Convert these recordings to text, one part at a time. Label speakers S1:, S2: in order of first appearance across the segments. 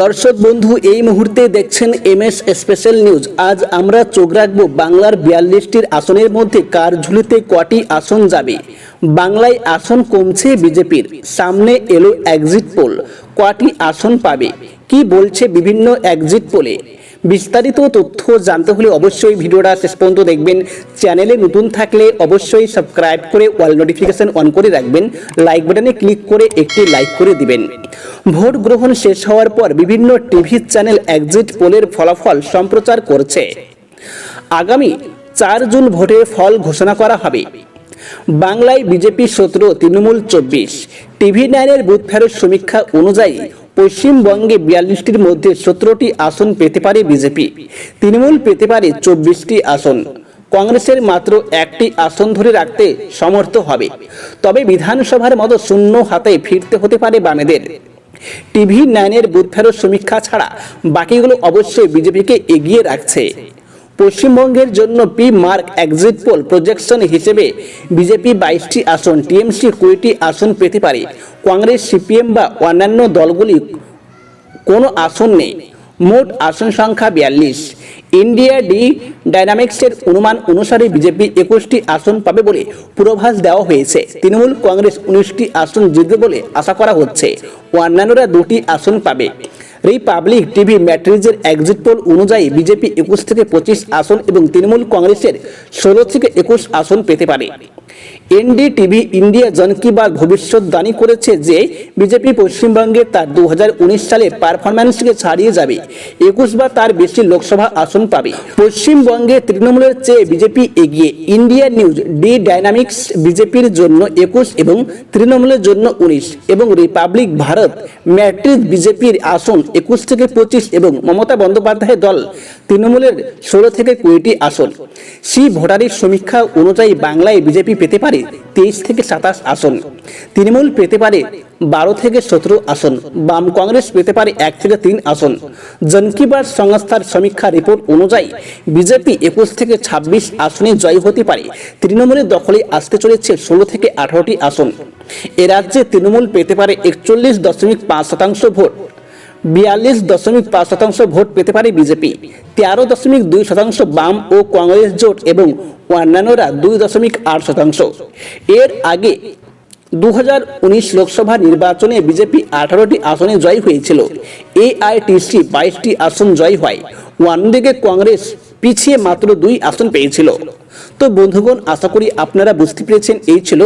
S1: দর্শক বন্ধু, এই মুহূর্তে দেখছেন এম এস স্পেশাল নিউজ। আজ আমরা চোখ রাখব বাংলার বিয়াল্লিশটির আসনের মধ্যে কার ঝুলিতে কটি আসন যাবে। বাংলায় আসন কমছে বিজেপির। সামনে এলো এক্সিট পোল কটি আসন পাবে? কি বলছে বিভিন্ন এক্সিট পোলে বিস্তারিত তথ্য জানতে হলে অবশ্যই ভিডিওটা শেষ পর্যন্ত দেখবেন। চ্যানেলে নতুন থাকলে অবশ্যই সাবস্ক্রাইব করে ওয়াল নোটিফিকেশন অন করে রাখবেন। লাইক বাটনে ক্লিক করে একটি লাইক করে দিবেন। ভোট গ্রহণ শেষ হওয়ার পর বিভিন্ন টিভি চ্যানেল এক্সিট পোলের ফলাফল সম্প্রচার করছে। আগামী চার জুন ভোটের ফল ঘোষণা করা হবে। বাংলায় বিজেপি সতেরো তৃণমূল চব্বিশ। টিভি নাইনের বুথ ফেরত সমীক্ষা অনুযায়ী পশ্চিমবঙ্গে বিয়াল্লিশটির মধ্যে সতেরোটি আসন পেতে পারে বিজেপি। তৃণমূল পেতে পারে চব্বিশটি আসন। কংগ্রেসের মাত্র একটি আসন ধরে রাখতে সমর্থ হবে। তবে বিধানসভার মতো শূন্য হাতে ফিরতে হতে পারে বামেদের। টিভি নাইনের বুথ সমীক্ষা ছাড়া বাকিগুলো অবশ্যই বিজেপিকে এগিয়ে রাখছে। পশ্চিমবঙ্গের জন্য P Marq exit poll projection হিসেবে বিজেপি বাইশটি আসন, টিএমসি কুড়িটি আসন পেতে পারে। কংগ্রেস, সিপিএম বা অন্যান্য দলগুলি কোনো আসন নেই। মোট আসন সংখ্যা বিয়াল্লিশ। ইন্ডিয়া ডি ডাইনামিক্সের অনুমান অনুসারে বিজেপি একুশটি আসন পাবে বলে পূর্বাভাস দেওয়া হয়েছে। তৃণমূল কংগ্রেস উনিশটি আসন জিতবে বলে আশা করা হচ্ছে। অন্যান্যরা দুটি আসন পাবে। রিপাবলিক টিভি ম্যাট্রিজের এক্সিট পোল অনুযায়ী বিজেপি একুশ থেকে পঁচিশ আসন এবং তৃণমূল কংগ্রেসের ষোলো থেকে একুশ আসন পেতে পারে। এনডিটিভি ইন্ডিয়া জন কি বাত ভবিষ্যৎবাণী করেছে যে বিজেপি পশ্চিমবঙ্গে তার দু সালের পারফরম্যান্সকে ছাড়িয়ে যাবে, একুশ বা তার বেশি লোকসভা আসন পাবে। পশ্চিমবঙ্গে তৃণমূলের চেয়ে বিজেপি এগিয়ে, ইন্ডিয়া নিউজ, ডি ডাইনামিক্স বিজেপির জন্য একুশ এবং তৃণমূলের জন্য উনিশ এবং রিপাবলিক ভারত ম্যাট্রিক বিজেপির আসন একুশ থেকে পঁচিশ এবং মমতা বন্দ্যোপাধ্যায়ের দল তৃণমূলের ষোলো থেকে কুড়িটি আসন। সি ভোটারের সমীক্ষা অনুযায়ী বাংলায় বিজেপি পেতে পারে তেইশ থেকে সাতাশ আসন। তৃণমূল পেতে পারে বারো থেকে সতেরো আসন। বাম কংগ্রেস পেতে পারে এক থেকে তিন আসন। জনকিবার সংস্থার সমীক্ষা রিপোর্ট অনুযায়ী বিজেপি একুশ থেকে ছাব্বিশ আসনে জয় হতে পারে। তৃণমূলের দখলে আসতে চলেছে ষোলো থেকে আঠারোটি আসন। এ রাজ্যে তৃণমূল পেতে পারে একচল্লিশ দশমিক পাঁচ শতাংশ ভোট। বিয়াল্লিশ দশমিক পাঁচ শতাংশ ভোট পেতে পারে বিজেপি। তেরো দশমিক দুই শতাংশ বাম ও কংগ্রেস জোট এবং অন্যান্যরা দুই দশমিক আট শতাংশ। এর আগে দু হাজার উনিশ লোকসভা নির্বাচনে বিজেপি আঠারোটি আসনে জয় হয়েছিল। এআইটিসি বাইশটি আসন জয় হয়। অন্যদিকে কংগ্রেস পিছিয়ে মাত্র দুই আসন পেয়েছিল। তো বন্ধুগণ, আশা করি আপনারা বুঝতে পেরেছেন, এই ছিল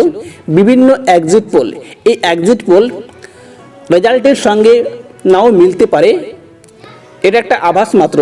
S1: বিভিন্ন এক্সিট পোল এই এক্সিট পোল রেজাল্টের সঙ্গে নাও মিলতে পারে। এটা একটা আভাস মাত্র।